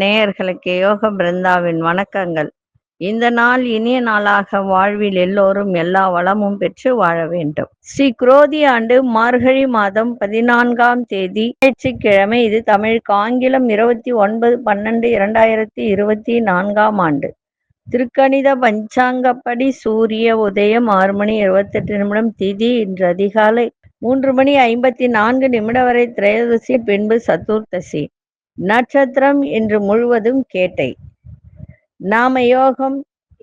நேயர்களுக்கு யோக பிருந்தாவின் வணக்கங்கள். இந்த நாள் இனிய நாளாக வாழ்வில் எல்லோரும் எல்லா வளமும் பெற்று வாழ வேண்டும். ஸ்ரீ குரோதி ஆண்டு மார்கழி மாதம் பதினான்காம் தேதி ஞாயிற்றுக்கிழமை. இது தமிழுக்கு ஆங்கிலம் இருபத்தி ஒன்பது பன்னெண்டு இரண்டாயிரத்தி இருபத்தி நான்காம் ஆண்டு. திருக்கணித பஞ்சாங்கப்படி சூரிய உதயம் ஆறு மணி இருபத்தெட்டு நிமிடம். திதி இன்று அதிகாலை மூன்று மணி ஐம்பத்தி நான்கு நிமிடம் வரை திரையோதசி பின்பு சதுர்த்தசி நட்சத்திரம் இன்று முழுவதும் கேட்டை. நாம யோகம்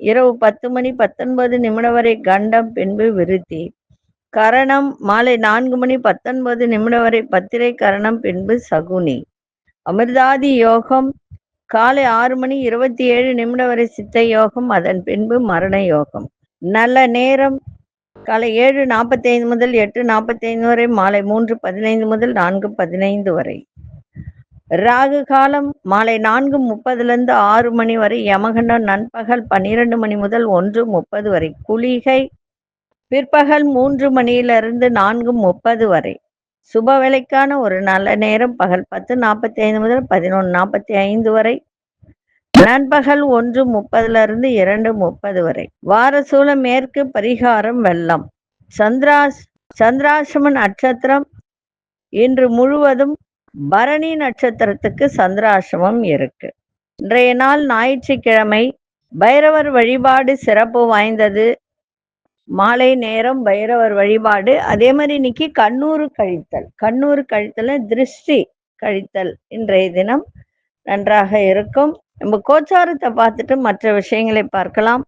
இரவு பத்து மணி பத்தொன்பது நிமிடம் வரை கண்டம் பின்பு விருத்தி. கரணம் மாலை நான்கு மணி பத்தொன்பது நிமிடம் வரை பத்திரை கரணம் பின்பு சகுனி. அமிர்தாதி யோகம் காலை ஆறு மணி இருபத்தி ஏழு நிமிடம் வரை சித்த யோகம் அதன் பின்பு மரண யோகம். நல்ல நேரம் காலை ஏழு நாற்பத்தைந்து முதல் எட்டு நாற்பத்தைந்து வரை மாலை மூன்று பதினைந்து முதல் நான்கு பதினைந்து வரை. ராகு காலம் மாலை நான்கு முப்பதுலேருந்து ஆறு மணி வரை யமகண்டம் நண்பகல் பன்னிரண்டு மணி முதல் ஒன்று முப்பது வரை. குளிகை பிற்பகல் மூன்று மணியிலிருந்து நான்கு முப்பது வரை. சுப வேலைக்கான ஒரு நல்ல நேரம் பகல் பத்து நாற்பத்தி ஐந்து முதல் பதினொன்று நாற்பத்தி ஐந்து வரை. நண்பகல் ஒன்று முப்பதுல இருந்து இரண்டு முப்பது வரை. வாரசூல மேற்கு பரிகாரம் வெள்ளம். சந்திராஸ் சந்திராசிரம நட்சத்திரம் இன்று முழுவதும் பரணி நட்சத்திரத்துக்கு சந்திராசிரமம் இருக்கு. இன்றைய நாள் ஞாயிற்றுக்கிழமை. பைரவர் வழிபாடு சிறப்பு வாய்ந்தது. மாலை நேரம் பைரவர் வழிபாடு. அதே மாதிரி இன்னைக்கு கண்ணூறு கழித்தல். கண்ணூறு கழித்தல திருஷ்டி கழித்தல் இன்றைய தினம் நன்றாக இருக்கும். நம்ம கோச்சாரத்தை பார்த்துட்டு மற்ற விஷயங்களை பார்க்கலாம்.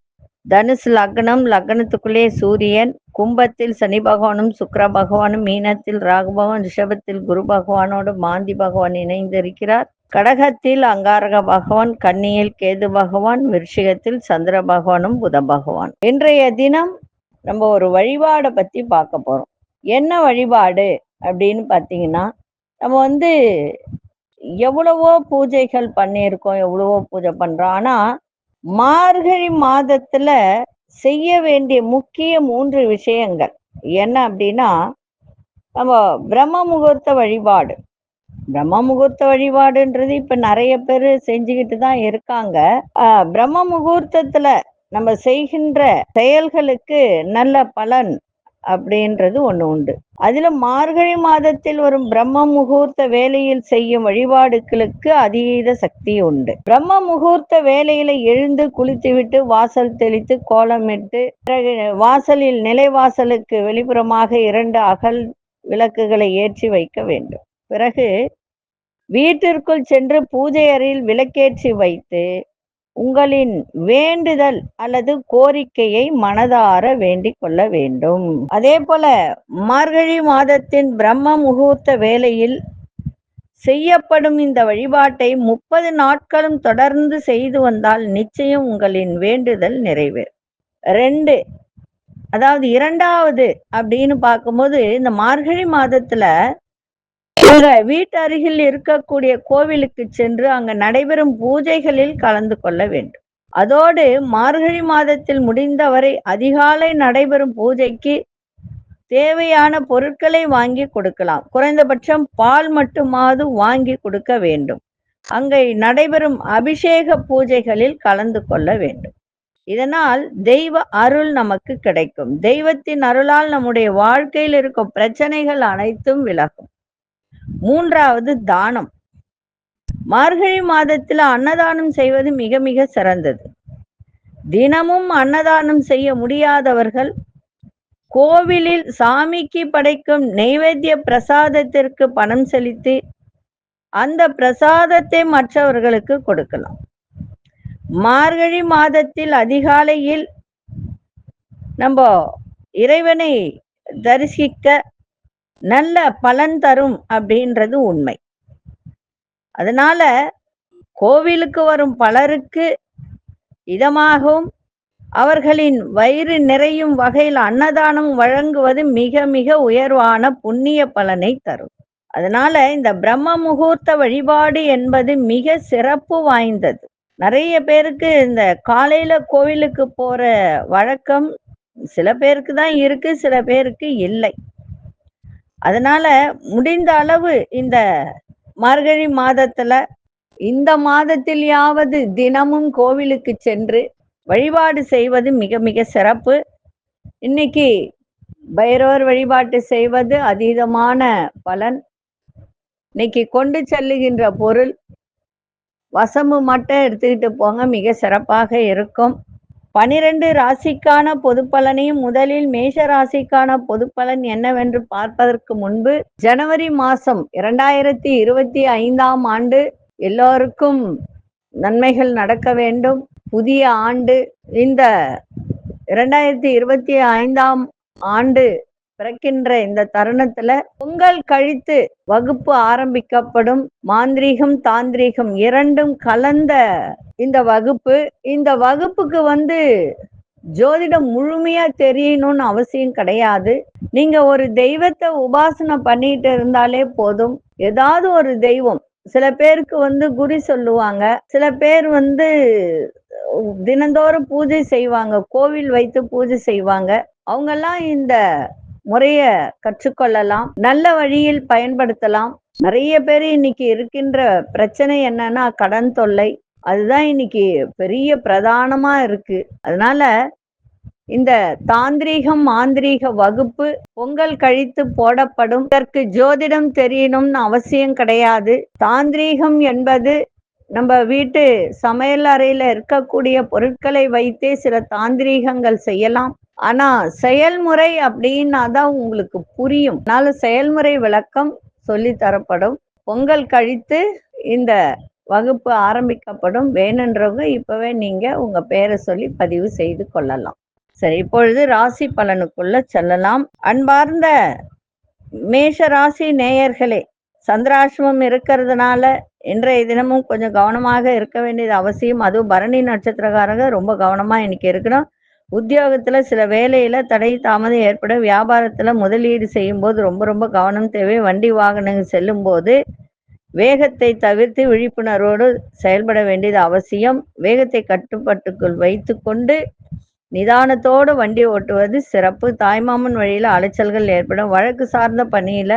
தனுசு லக்னம் லக்னத்துக்குள்ளே சூரியன் கும்பத்தில் சனி பகவானும் சுக்கர பகவானும் மீனத்தில் ராகு பகவான் ரிஷபத்தில் குரு பகவானோடு மாந்தி பகவான் இணைந்திருக்கிறார். கடகத்தில் அங்காரக பகவான் கன்னியில் கேது பகவான் விருஷிகத்தில் சந்திர பகவானும் புத பகவான். இன்றைய தினம் நம்ம ஒரு வழிபாடை பத்தி பார்க்க போறோம். என்ன வழிபாடு அப்படின்னு பார்த்தீங்கன்னா நம்ம வந்து எவ்வளவோ பூஜைகள் பண்ணியிருக்கோம் எவ்வளவோ பூஜை பண்றோம். ஆனா மார்கழி மாதத்துல செய்ய வேண்டிய முக்கிய மூன்று விஷயங்கள். என்ன அப்படின்னா நம்ம பிரம்ம முகூர்த்த வழிபாடு. பிரம்ம முகூர்த்த வழிபாடுன்றது இப்ப நிறைய பேர் செஞ்சுக்கிட்டு தான் இருக்காங்க. பிரம்ம முகூர்த்தத்துல நம்ம செய்கின்ற செயல்களுக்கு நல்ல பலன் அப்படின்றது ஒண்ணு உண்டு. அதுல மார்கழி மாதத்தில் வரும் பிரம்ம முகூர்த்த வேலையில் செய்யும் வழிபாடுகளுக்கு அதீத சக்தி உண்டு. பிரம்ம முகூர்த்த வேலையில எழுந்து குளித்துவிட்டு வாசல் தெளித்து கோலமிட்டு பிறகு வாசலில் நிலைவாசலுக்கு வெளிப்புறமாக இரண்டு அகல் விளக்குகளை ஏற்றி வைக்க வேண்டும். பிறகு வீட்டிற்குள் சென்று பூஜை அறையில் விளக்கேற்றி வைத்து உங்களின் வேண்டுதல் அல்லது கோரிக்கையை மனதார வேண்டிக் கொள்ள வேண்டும். அதே போல மார்கழி மாதத்தின் பிரம்ம முகூர்த்த வேளையில் செய்யப்படும் இந்த வழிபாட்டை முப்பது நாட்களும் தொடர்ந்து செய்து வந்தால் நிச்சயம் உங்களின் வேண்டுதல் நிறைவேறும். ரெண்டு அதாவது இரண்டாவது அப்படின்னு பார்க்கும்போது இந்த மார்கழி மாதத்துல உங்க வீட்டு அருகில் இருக்கக்கூடிய கோவிலுக்கு சென்று அங்கு நடைபெறும் பூஜைகளில் கலந்து கொள்ள வேண்டும். அதோடு மார்கழி மாதத்தில் முடிந்தவரை அதிகாலை நடைபெறும் பூஜைக்கு தேவையான பொருட்களை வாங்கி கொடுக்கலாம். குறைந்தபட்சம் பால் மட்டுமாவது வாங்கி கொடுக்க வேண்டும். அங்கே நடைபெறும் அபிஷேக பூஜைகளில் கலந்து கொள்ள வேண்டும். இதனால் தெய்வ அருள் நமக்கு கிடைக்கும். தெய்வத்தின் அருளால் நம்முடைய வாழ்க்கையில் இருக்கும் பிரச்சனைகள் அனைத்தும் விலகும். மூன்றாவது தானம். மார்கழி மாதத்தில் அன்னதானம் செய்வது மிக மிக சிறந்தது. தினமும் அன்னதானம் செய்ய முடியாதவர்கள் கோவிலில் சாமிக்கு படைக்கும் நெய்வேத்திய பிரசாதத்திற்கு பணம் செலுத்தி அந்த பிரசாதத்தை மற்றவர்களுக்கு கொடுக்கலாம். மார்கழி மாதத்தில் அதிகாலையில் நம்ம இறைவனை தரிசிக்க நல்ல பலன் தரும் அப்படின்றது உண்மை. அதனால கோவிலுக்கு வரும் பலருக்கு இதமாகவும் அவர்களின் வயிறு நிறையும் வகையில் அன்னதானம் வழங்குவது மிக மிக உயர்வான புண்ணிய பலனை தரும். அதனால இந்த பிரம்ம முகூர்த்த வழிபாடு என்பது மிக சிறப்பு வாய்ந்தது. நிறைய பேருக்கு இந்த காலையில கோவிலுக்கு போற வழக்கம் சில பேருக்கு தான் இருக்கு சில பேருக்கு இல்லை. அதனால முடிந்த அளவு இந்த மார்கழி மாதத்துல இந்த மாதத்திலேயாவது தினமும் கோவிலுக்கு சென்று வழிபாடு செய்வது மிக மிக சிறப்பு. இன்னைக்கு பைரவர் வழிபாட்டு செய்வது அதீதமான பலன். இன்னைக்கு கொண்டு செல்லுகின்ற பொருள் வசம்பு மட்டும் எடுத்துக்கிட்டு போங்க மிக சிறப்பாக இருக்கும். பனிரெண்டு ராசிக்கான பொது பலனையும் முதலில் மேஷ ராசிக்கான பொது பலன் என்னவென்று பார்ப்பதற்கு முன்பு ஜனவரி மாசம் இரண்டாயிரத்தி இருபத்தி ஐந்தாம் ஆண்டு எல்லோருக்கும் நன்மைகள் நடக்க வேண்டும். புதிய ஆண்டு இந்த இரண்டாயிரத்தி இருபத்தி ஐந்தாம் ஆண்டு பிறக்கின்ற இந்த தருணத்துல பொங்கல் கழித்து வகுப்பு ஆரம்பிக்கப்படும். மாந்திரீகம் தாந்திரீகம் இரண்டும் கலந்த இந்த வகுப்பு. இந்த வகுப்புக்கு வந்து ஜோதிடம் முழுமையா தெரியணும்னு அவசியம் கிடையாது. நீங்க ஒரு தெய்வத்தை உபாசனை பண்ணிட்டு இருந்தாலே போதும். ஏதாவது ஒரு தெய்வம். சில பேருக்கு வந்து குறி சொல்லுவாங்க. சில பேர் வந்து தினந்தோறும் பூஜை செய்வாங்க. கோவில் வைத்து பூஜை செய்வாங்க. அவங்கெல்லாம் இந்த முறைய கற்றுக்கொள்ளலாம். நல்ல வழியில் பயன்படுத்தலாம். நிறைய பேர் இன்னைக்கு இருக்கின்ற பிரச்சனை என்னன்னா கடன் தொல்லை. அதுதான் இன்னைக்கு பெரிய பிரதானமா இருக்கு. அதனால இந்த தாந்திரீகம் மாந்திரீக வகுப்பு பொங்கல் கழித்து போடப்படும். இதற்கு ஜோதிடம் தெரியணும்னு அவசியம் கிடையாது. தாந்திரீகம் என்பது நம்ம வீட்டு சமையல் அறையில இருக்கக்கூடிய பொருட்களை வைத்தே சில தாந்திரீகங்கள் செய்யலாம். ஆனா செயல்முறை அப்படின்னா தான் உங்களுக்கு புரியும். அதனால செயல்முறை விளக்கம் சொல்லி தரப்படும். பொங்கல் கழித்து இந்த வகுப்பு ஆரம்பிக்கப்படும். வேணுன்றவங்க இப்பவே நீங்க உங்க பேரை சொல்லி பதிவு செய்து கொள்ளலாம். சரி இப்பொழுது ராசி பலனுக்குள்ள செல்லலாம். அன்பார்ந்த மேஷ ராசி நேயர்களே சந்திராசிரமம் இருக்கிறதுனால இன்றைய தினமும் கொஞ்சம் கவனமாக இருக்க வேண்டியது அவசியம். அதுவும் பரணி நட்சத்திரக்காரங்க ரொம்ப கவனமா இன்னைக்கு இருக்கணும். உத்தியோகத்துல சில வேலையில தடை தாமதம் ஏற்பட வியாபாரத்துல முதலீடு செய்யும் போது ரொம்ப ரொம்ப கவனம் தேவை. வண்டி வாகனங்கள் செல்லும் போது வேகத்தை தவிர்த்து விழிப்புணர்வோடு செயல்பட வேண்டியது அவசியம். வேகத்தை கட்டுப்பாட்டுக்குள் வைத்து கொண்டு நிதானத்தோடு வண்டி ஓட்டுவது சிறப்பு. தாய்மாமன் வழியில அலைச்சல்கள் ஏற்படும். வழக்கு சார்ந்த பணியில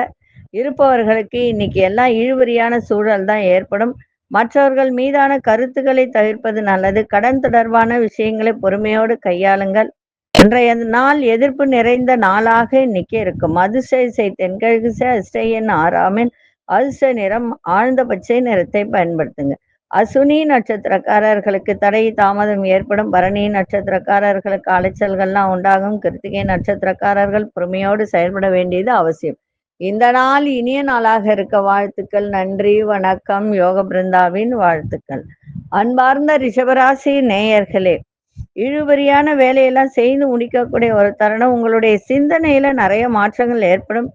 இருப்பவர்களுக்கு இன்னைக்கு எல்லாம் இழுபறியான சூழல் தான் ஏற்படும். மற்றவர்கள் மீதான கருத்துக்களை தவிர்ப்பது நல்லது. கடன் தொடர்பான விஷயங்களை பொறுமையோடு கையாளுங்கள். இன்றைய நாள் எதிர்ப்பு நிறைந்த நாளாக இன்னைக்கு இருக்கும். அதிசயசை தென்கிழக்கு அஷ்டையன் ஆறாமின் அதிர்ஷ்ட நிறம் ஆழ்ந்த பச்சை நிறத்தை பயன்படுத்துங்க. அசுனி நட்சத்திரக்காரர்களுக்கு தடை தாமதம் ஏற்படும். பரணி நட்சத்திரக்காரர்களுக்கு அலைச்சல்கள்லாம் உண்டாகும். கிருத்திகை நட்சத்திரக்காரர்கள் பொறுமையோடு செயல்பட வேண்டியது அவசியம். இந்த நாள் இனிய நாளாக இருக்க வாழ்த்துக்கள் நன்றி வணக்கம் யோக பிருந்தாவின் வாழ்த்துக்கள். அன்பார்ந்த ரிஷபராசி நேயர்களே இழுபறியான வேலையெல்லாம் செய்து முடிக்கக்கூடிய ஒரு தருணம் உங்களுடைய சிந்தனையில நிறைய மாற்றங்கள் ஏற்படும்.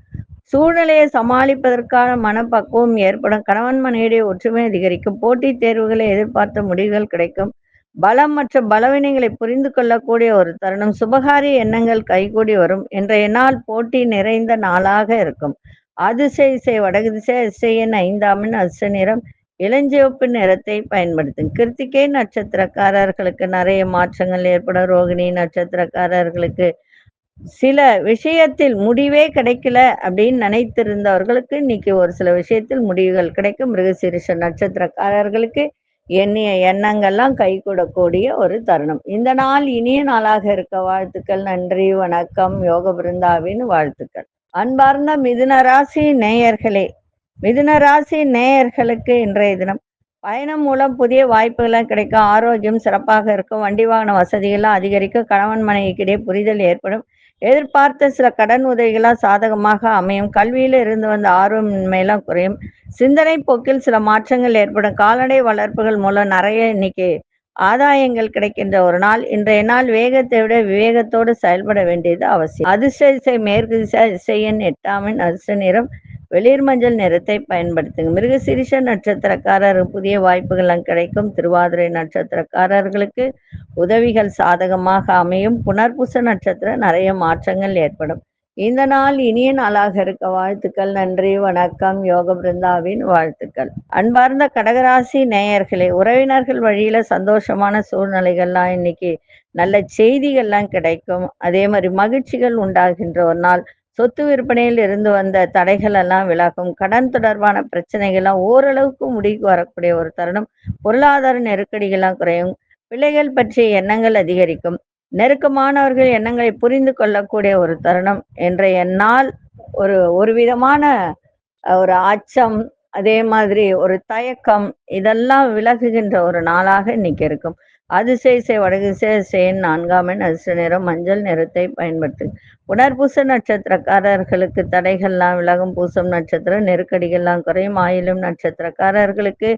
சூழ்நிலையை சமாளிப்பதற்கான மனப்பக்குவம் ஏற்படும். கணவன் மனையுடைய ஒற்றுமை அதிகரிக்கும். போட்டித் தேர்வுகளை எதிர்பார்த்த முடிவுகள் கிடைக்கும். பலம் மற்றும் பலவீனங்களை புரிந்து கொள்ளக்கூடிய ஒரு தருணம். சுபகாரிய எண்ணங்கள் கைகூடி வரும். இன்றைய நாள் போட்டி நிறைந்த நாளாக இருக்கும். அதிசய இசை வடகு திசை அதிசயன் ஐந்தாமின் அதிர்ஷ்ட நிறம் இளஞ்சிவப்பு நிறத்தை பயன்படுத்தும். கிருத்திகை நட்சத்திரக்காரர்களுக்கு நிறைய மாற்றங்கள் ஏற்படும் ரோகிணி நட்சத்திரக்காரர்களுக்கு சில விஷயத்தில் முடிவே கிடைக்கல அப்படின்னு நினைத்திருந்தவர்களுக்கு இன்னைக்கு ஒரு சில விஷயத்தில் முடிவுகள் கிடைக்கும். மிருகசீரிஷ நட்சத்திரக்காரர்களுக்கு எண்ணிய எண்ணங்கள்லாம் கைகூடக்கூடிய ஒரு தருணம். இந்த நாள் இனிய நாளாக இருக்க வாழ்த்துக்கள் நன்றி வணக்கம் யோக பிருந்தாவின் வாழ்த்துக்கள். அன்பார்ந்த மிதுன ராசி நேயர்களே மிதுன ராசி நேயர்களுக்கு இன்றைய தினம் பயணம் மூலம் புதிய வாய்ப்புகள்லாம் கிடைக்கும் ஆரோக்கியம் சிறப்பாக இருக்கும் வண்டி வாகன வசதிகள்லாம் அதிகரிக்கும் கணவன் மனைவிக்கிடையே புரிதல் ஏற்படும் எதிர்பார்த்த சில கடன் உதவிகளாக சாதகமாக அமையும். கல்வியில இருந்து வந்த ஆர்வமின்மையெல்லாம் குறையும். சிந்தனை போக்கில் சில மாற்றங்கள் ஏற்படும். கால்நடை வளர்ப்புகள் மூலம் நிறைய இன்னைக்கு ஆதாயங்கள் கிடைக்கின்ற ஒரு நாள். இன்றைய நாள் வேகத்தை விட விவேகத்தோடு செயல்பட வேண்டியது அவசியம். அதிர்ஷ்ட திசை மேற்கு திசை எட்டாமின் அதிர்ஷ்ட நிறம் வெளிர் மஞ்சள் நிறத்தை பயன்படுத்துங்க. மிருகசிரிஷ நட்சத்திரக்காரர் புதிய வாய்ப்புகள் கிடைக்கும். திருவாதிரை நட்சத்திரக்காரர்களுக்கு உதவிகள் சாதகமாக அமையும். புனர்பூச நட்சத்திரம் நிறைய மாற்றங்கள் ஏற்படும். இந்த நாள் இனிய நாளாக இருக்க வாழ்த்துக்கள். நன்றி வணக்கம். யோக பிருந்தாவின் வாழ்த்துக்கள். அன்பார்ந்த கடகராசி நேயர்களே உறவினர்கள் வழியில சந்தோஷமான சூழ்நிலைகள்லாம் இன்னைக்கு நல்ல செய்திகள்லாம் கிடைக்கும். அதே மாதிரி மகிழ்ச்சிகள் உண்டாகின்ற ஒரு நாள். சொத்து விற்பனையில் இருந்து வந்த தடைகள் எல்லாம் விலகும். கடன் தொடர்பான பிரச்சனைகள்லாம் ஓரளவுக்கு முடிவுக்கு வரக்கூடிய ஒரு தருணம். பொருளாதார நெருக்கடிகள்லாம் குறையும். பிள்ளைகள் பற்றிய எண்ணங்கள் அதிகரிக்கும். நெருக்கமானவர்கள் எண்ணங்களை புரிந்து கொள்ளக்கூடிய ஒரு தருணம் என்ற நாள் ஒரு ஒரு விதமான ஒரு அச்சம் அதே மாதிரி ஒரு தயக்கம் இதெல்லாம் விலகுகின்ற ஒரு நாளாக இன்னைக்கு இருக்கும். அதிசய செய் வடதிசை சேன் நான்காம் எண் அதிர்ஷ்ட நிறம் மஞ்சள் நிறத்தை பயன்படுத்து. உணர்பூச நட்சத்திரக்காரர்களுக்கு தடைகள்லாம் விலகும். பூசம் நட்சத்திரம் நெருக்கடிகள்லாம் குறையும். ஆயிலும் நட்சத்திரக்காரர்களுக்கு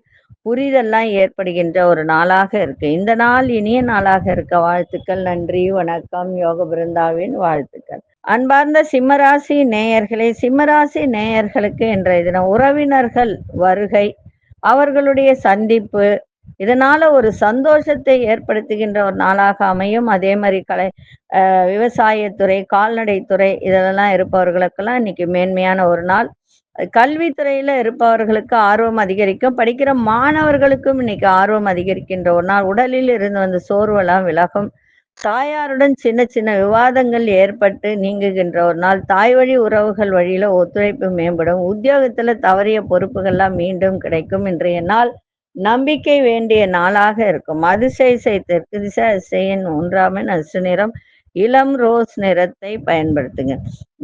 புரிதெல்லாம் ஏற்படுகின்ற ஒரு நாளாக இருக்கு. இந்த நாள் இனிய நாளாக இருக்க வாழ்த்துக்கள் நன்றி வணக்கம். யோக பிருந்தாவின் வாழ்த்துக்கள். அன்பார்ந்த சிம்மராசி நேயர்களே சிம்மராசி நேயர்களுக்கு இன்றைய தினம் உறவினர்கள் வருகை அவர்களுடைய சந்திப்பு இதனால ஒரு சந்தோஷத்தை ஏற்படுத்துகின்ற ஒரு நாளாக அமையும். அதே மாதிரி கலை விவசாயத்துறை கால்நடைத்துறை இதெல்லாம் இருப்பவர்களுக்கெல்லாம் இன்னைக்கு மேன்மையான ஒரு நாள். கல்வித்துறையில இருப்பவர்களுக்கு ஆர்வம் அதிகரிக்கும். படிக்கிற மாணவர்களுக்கும் இன்னைக்கு ஆர்வம் அதிகரிக்கின்ற ஒரு நாள். உடலில் இருந்து வந்த சோர்வெல்லாம் விலகும். தாயாருடன் சின்ன சின்ன விவாதங்கள் ஏற்பட்டு நீங்குகின்ற ஒரு நாள். தாய் வழி உறவுகள் வழியில ஒத்துழைப்பு மேம்படும். உத்தியோகத்துல தவறிய பொறுப்புகள்லாம் மீண்டும் கிடைக்கும். இன்றைய நாள் நம்பிக்கை வேண்டிய நாளாக இருக்கும். அதிசய தெற்கு திசை அதிசயன் ஒன்றாமன் அசு நிறம் இளம் ரோஸ் நிறத்தை பயன்படுத்துங்க.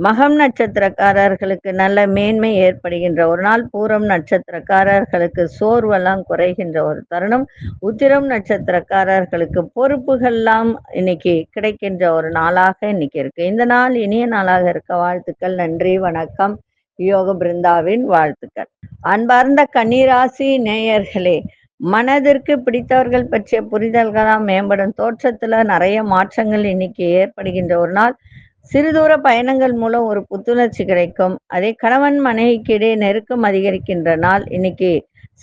மகம் நட்சத்திரக்காரர்களுக்கு நல்ல மேன்மை ஏற்படுகின்ற ஒரு நாள் பூரம் நட்சத்திரக்காரர்களுக்கு சோர்வெல்லாம் குறைகின்ற ஒரு தருணம் உத்திரம் நட்சத்திரக்காரர்களுக்கு பொறுப்புகள்லாம் இன்னைக்கு கிடைக்கின்ற ஒரு நாளாக இன்னைக்கு இருக்கு. இந்த நாள் இனிய நாளாக இருக்க. வாழ்த்துக்கள் நன்றி வணக்கம். யோக பிருந்தாவின் வாழ்த்துக்கள். அன்பார்ந்த கன்னிராசி நேயர்களே மனதிற்கு பிடித்தவர்கள் பற்றிய புரிதல்களாம் மேம்படும் தோற்றத்துல நிறைய மாற்றங்கள் இன்னைக்கு ஏற்படுகின்ற ஒரு நாள். சிறுதூர பயணங்கள் மூலம் ஒரு புத்துணர்ச்சி கிடைக்கும். அதே கணவன் மனைவிக்கு இடையே நெருக்கம் அதிகரிக்கின்ற நாள் இன்னைக்கு.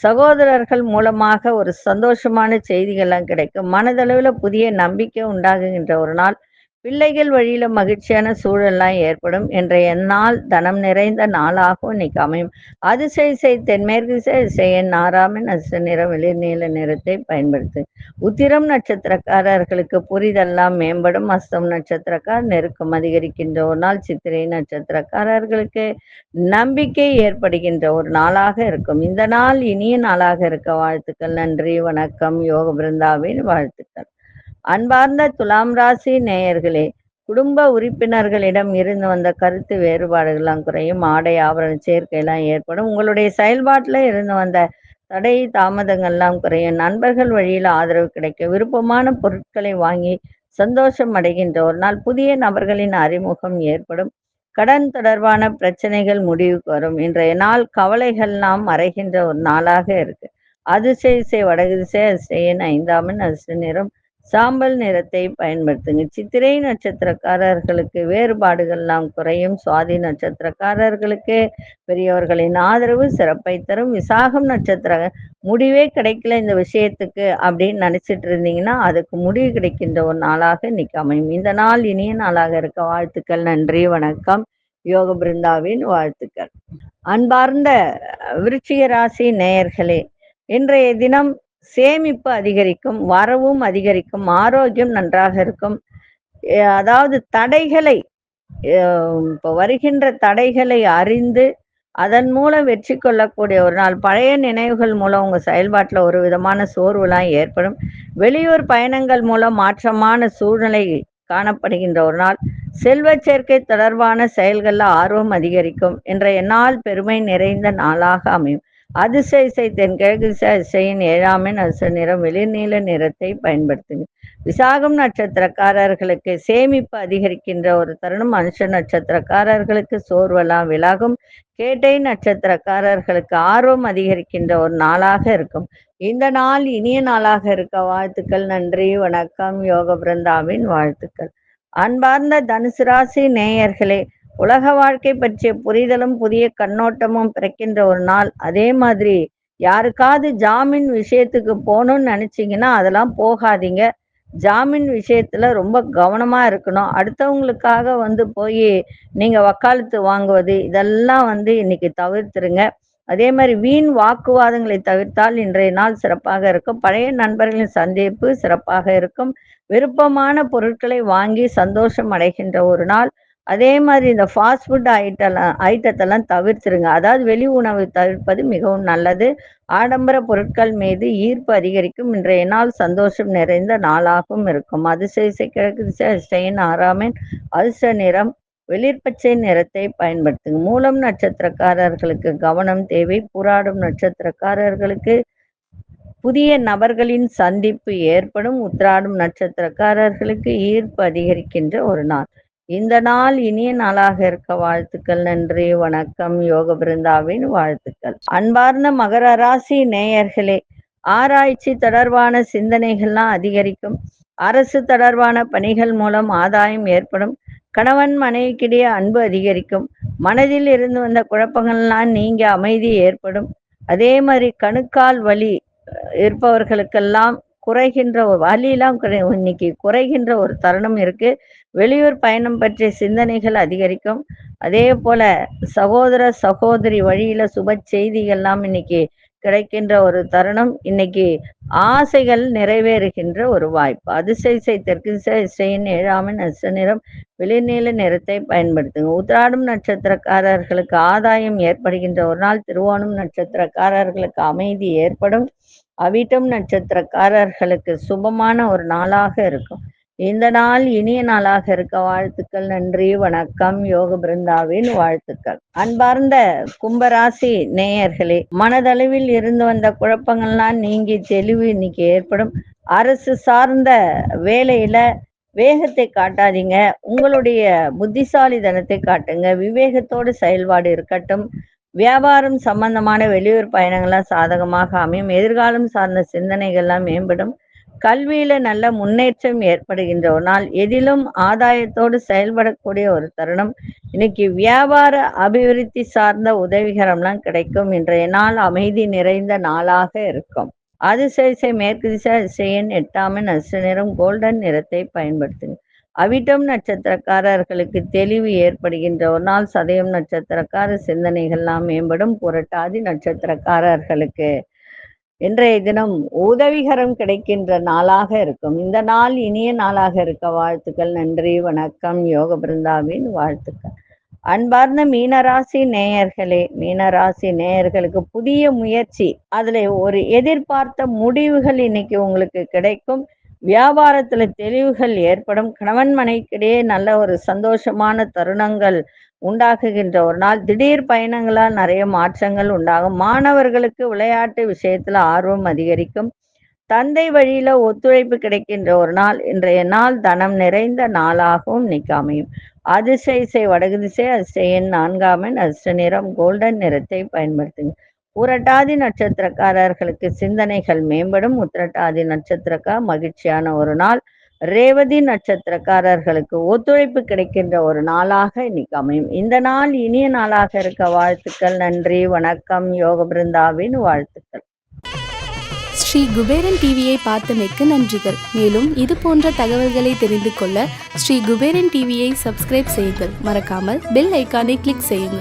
சகோதரர்கள் மூலமாக ஒரு சந்தோஷமான செய்திகள்லாம் கிடைக்கும். மனதளவில் புதிய நம்பிக்கை உண்டாகுகின்ற ஒரு நாள். பிள்ளைகள் வழியில மகிழ்ச்சியான சூழல்லாம் ஏற்படும். என்ற நாள் தனம் நிறைந்த நாளாகவும் இன்னைக்கு அமையும். அதிசய செய் தென்மேற்கு செய்ய நாராமன் அசு நிற வெளிர் நீல நிறத்தை பயன்படுத்து. உத்திரம் நட்சத்திரக்காரர்களுக்கு புரிதெல்லாம் மேம்படும். அஸ்தம் நட்சத்திரக்கார் நெருக்கம் அதிகரிக்கின்ற ஒரு நாள். சித்திரை நட்சத்திரக்காரர்களுக்கு நம்பிக்கை ஏற்படுகின்ற ஒரு நாளாக இருக்கும். இந்த நாள் இனிய நாளாக இருக்க. வாழ்த்துக்கள் நன்றி வணக்கம். யோக பிருந்தாவின் வாழ்த்துக்கள். அன்பார்ந்த துலாம் ராசி நேயர்களே குடும்ப உறுப்பினர்களிடம் இருந்து வந்த கருத்து வேறுபாடுகள்லாம் குறையும். ஆடை ஆபரண சேர்க்கையெல்லாம் ஏற்படும். உங்களுடைய செயல்பாட்டில் இருந்து வந்த தடை தாமதங்கள்லாம் குறையும். நண்பர்கள் வழியில் ஆதரவு கிடைக்கும். விருப்பமான பொருட்களை வாங்கி சந்தோஷம் அடைகின்ற ஒரு நாள். புதிய நபர்களின் அறிமுகம் ஏற்படும். கடன் தொடர்பான பிரச்சனைகள் முடிவுக்கு வரும். இன்றைய நாள் கவலைகள்லாம் மறைகின்ற ஒரு நாளாக இருக்கு. அதிசய வடகு திசை அதிசயன் ஐந்தாமன் அதிர்ஷ்ட நிறம் சாம்பல் நிறத்தை பயன்படுத்துங்க. சித்திரை நட்சத்திரக்காரர்களுக்கு வேறுபாடுகள் எல்லாம் குறையும். சுவாதி நட்சத்திரக்காரர்களுக்கு பெரியவர்களின் ஆதரவு சிறப்பை தரும். விசாகம் நட்சத்திர முடிவே கிடைக்கல இந்த விஷயத்துக்கு அப்படின்னு நினைச்சிட்டு இருந்தீங்கன்னா அதுக்கு முடிவு கிடைக்கின்ற ஒரு நாளாக இன்னைக்கு அமையும். இந்த நாள் இனிய நாளாக இருக்க வாழ்த்துக்கள். நன்றி வணக்கம். யோக பிருந்தாவின் வாழ்த்துக்கள். அன்பார்ந்த விருச்சிக ராசி நேயர்களே இன்றைய தினம் சேமிப்பு அதிகரிக்கும் வரவும் அதிகரிக்கும் ஆரோக்கியம் நன்றாக இருக்கும். அதாவது தடைகளை இப்போ வருகின்ற தடைகளை அறிந்து அதன் மூலம் வெற்றி கொள்ளக்கூடிய ஒரு நாள். பழைய நினைவுகள் மூலம் உங்கள் செயல்பாட்டில் ஒரு விதமான சோர்வுலாம் ஏற்படும். வெளியூர் பயணங்கள் மூலம் மாற்றமான சூழ்நிலை காணப்படுகின்ற ஒரு நாள். செல்வ சேர்க்கை தொடர்பான செயல்களில் ஆர்வம் அதிகரிக்கும். என்ற என்னால் பெருமை நிறைந்த நாளாக அமையும். அதிசய இசை தென்கிழக்கு திசை அதிசயின் ஏழாமின் அசு நிறம் வெளிநீல நிறத்தை பயன்படுத்துங்க. விசாகம் நட்சத்திரக்காரர்களுக்கு சேமிப்பு அதிகரிக்கின்ற ஒரு தருணம் மனுஷ நட்சத்திரக்காரர்களுக்கு சோர்வெல்லாம் விலகும். கேட்டை நட்சத்திரக்காரர்களுக்கு ஆர்வம் அதிகரிக்கின்ற ஒரு நாளாக இருக்கும். இந்த நாள் இனிய நாளாக இருக்க வாழ்த்துக்கள் நன்றி வணக்கம் யோக பிருந்தாவின் வாழ்த்துக்கள். அன்பார்ந்த தனுசு ராசி நேயர்களே உலக வாழ்க்கை பற்றிய புரிதலும் புதிய கண்ணோட்டமும் பிறக்கின்ற ஒரு நாள். அதே மாதிரி யாருக்காவது ஜாமீன் விஷயத்துக்கு போகணும்னு நினைச்சிங்கன்னா அதெல்லாம் போகாதீங்க. ஜாமீன் விஷயத்துல ரொம்ப கவனமா இருக்கணும். அடுத்தவங்களுக்காக வந்து போய் நீங்க வக்காலத்து வாங்குவது இதெல்லாம் வந்து இன்னைக்கு தவிர்த்துருங்க. அதே மாதிரி வீண் வாக்குவாதங்களை தவிர்த்தால் இன்றைய நாள் சிறப்பாக இருக்கும். பழைய நண்பர்களின் சந்திப்பு சிறப்பாக இருக்கும். விருப்பமான பொருட்களை வாங்கி சந்தோஷம் அடைகின்ற ஒரு நாள். அதே மாதிரி இந்த ஃபாஸ்ட் ஃபுட் ஐட்டெல்லாம் ஐட்டத்தெல்லாம் தவிர்த்துருங்க. அதாவது வெளி உணவு தவிர்ப்பது மிகவும் நல்லது. ஆடம்பர பொருட்கள் மீது ஈர்ப்பு அதிகரிக்கும். இன்றைய நாள் சந்தோஷம் நிறைந்த நாளாகவும் இருக்கும். அதிசய கிழக்கு செயின் ஆறாமின் அதிர்ஷ்ட நிறம் வெளிர்பச்சை நிறத்தை பயன்படுத்துங்க. மூலம் நட்சத்திரக்காரர்களுக்கு கவனம் தேவை. புராடும் நட்சத்திரக்காரர்களுக்கு புதிய நபர்களின் சந்திப்பு ஏற்படும். உத்ராடும் நட்சத்திரக்காரர்களுக்கு ஈர்ப்பு அதிகரிக்கின்ற ஒரு நாள். இந்த நாள் இனிய நாளாக இருக்க வாழ்த்துக்கள் நன்றி வணக்கம் யோக பிருந்தாவின் வாழ்த்துக்கள். அன்பார்ந்த மகர ராசி நேயர்களே ஆராய்ச்சி தொடர்பான சிந்தனைகள்லாம் அதிகரிக்கும். அரசு தொடர்பான பணிகள் மூலம் ஆதாயம் ஏற்படும். கணவன் மனைவிக்கிடையே அன்பு அதிகரிக்கும். மனதில் இருந்து வந்த குழப்பங்கள்லாம் நீங்க அமைதி ஏற்படும். அதே மாதிரி கணுக்கால் வலி இருப்பவர்களுக்கெல்லாம் குறைகின்ற ஒரு வலியெல்லாம் குறை- இன்னைக்கு குறைகின்ற ஒரு தருணம் இருக்கு. வெளியூர் பயணம் பற்றிய சிந்தனைகள் அதிகரிக்கும். அதே போல சகோதர சகோதரி வழியில சுப செய்திகள்லாம் இன்னைக்கு கிடைக்கின்ற ஒரு தருணம். இன்னைக்கு ஆசைகள் நிறைவேறுகின்ற ஒரு வாய்ப்பு. அதிசய தெற்கு திசையின் ஏழாமின் அச நிறம் வெளிநீல நிறத்தை பயன்படுத்துங்க. உத்ராடும் நட்சத்திரக்காரர்களுக்கு ஆதாயம் ஏற்படுகின்ற ஒரு நாள். திருவோணம் நட்சத்திரக்காரர்களுக்கு அமைதி ஏற்படும். அவிட்டம் நட்சத்திரக்காரர்களுக்கு சுபமான ஒரு நாளாக இருக்கும். இந்த நாள் இனிய நாளாக இருக்க வாழ்த்துக்கள் நன்றி வணக்கம். யோக பிருந்தாவின் வாழ்த்துக்கள். அன்பார்ந்த கும்பராசி நேயர்களே மனதளவில் இருந்து வந்த குழப்பங்கள்லாம் நீங்கி தெளிவு இன்னைக்கு ஏற்படும். அரசு சார்ந்த வேலையில வேகத்தை காட்டாதீங்க. உங்களுடைய புத்திசாலிதனத்தை காட்டுங்க. விவேகத்தோடு செயல்பாடு இருக்கட்டும். வியாபாரம் சம்பந்தமான வெளியூர் பயணங்கள்லாம் சாதகமாக அமையும். எதிர்காலம் சார்ந்த சிந்தனைகள்லாம் மேம்படும். கல்வியில நல்ல முன்னேற்றம் ஏற்படுகின்ற ஒரு நாள். எதிலும் ஆதாயத்தோடு செயல்படக்கூடிய ஒரு தருணம். இன்னைக்கு வியாபார அபிவிருத்தி சார்ந்த உதவிகரம்லாம் கிடைக்கும். இன்றைய நாள் அமைதி நிறைந்த நாளாக இருக்கும். அதிசயசை மேற்கு திசை அதிசயன் எட்டாமன் அசு நிறம் கோல்டன் நிறத்தை பயன்படுத்துங்க. அவிட்டம் நட்சத்திரக்காரர்களுக்கு தெளிவு ஏற்படுகின்ற ஒரு நாள். சதயம் நட்சத்திரக்கார சிந்தனைகள்லாம் மேம்படும். புரட்டாதி நட்சத்திரக்காரர்களுக்கு இன்றைய தினம் உதவிகரம் கிடைக்கின்ற நாளாக இருக்கும். இந்த நாள் இனிய நாளாக இருக்க வாழ்த்துக்கள் நன்றி வணக்கம் யோக பிருந்தாவின் வாழ்த்துக்கள். அன்பார்ந்த மீனராசி நேயர்களே மீனராசி நேயர்களுக்கு புதிய முயற்சி. அதுல ஒரு எதிர்பார்த்த முடிவுகள் இன்னைக்கு உங்களுக்கு கிடைக்கும். வியாபாரத்துல தெளிவுகள் ஏற்படும். கணவன் மனைக்கிடையே நல்ல ஒரு சந்தோஷமான தருணங்கள் உண்டாக்குகின்ற ஒரு நாள். திடீர் பயணங்களால் நிறைய மாற்றங்கள் உண்டாகும். மாணவர்களுக்கு விளையாட்டு விஷயத்துல ஆர்வம் அதிகரிக்கும். தந்தை வழியில ஒத்துழைப்பு கிடைக்கின்ற ஒரு நாள். இன்றைய நாள் தனம் நிறைந்த நாளாகவும் இன்னைக்கு அமையும். அதிசய வடகு திசை அதிசயன் நான்காமன் அதிர்ஷ்ட நிறம் கோல்டன் நிறத்தை பயன்படுத்துங்க. உரட்டாதி நட்சத்திரக்காரர்களுக்கு சிந்தனைகள் மேம்படும். உத்திரட்டாதி நட்சத்திரக்கா மகிழ்ச்சியான ஒரு நாள். ரேவதி நட்சத்திரக்காரர்களுக்கு ஒத்துழைப்பு கிடைக்கின்ற ஒரு நாளாக இன்னைக்கு அமையும். இந்த நாள் இனிய நாளாக இருக்க வாழ்த்துக்கள் நன்றி வணக்கம் யோக பிருந்தாவின் வாழ்த்துக்கள். ஸ்ரீ குபேரன் டிவியை பார்த்தமைக்கு நன்றிகள். மேலும் இது போன்ற தகவல்களை தெரிந்து கொள்ள ஸ்ரீ குபேரன் டிவியை சப்ஸ்கிரைப் செய்யுங்கள். மறக்காமல் பெல் ஐக்கானை கிளிக் செய்யுங்கள்.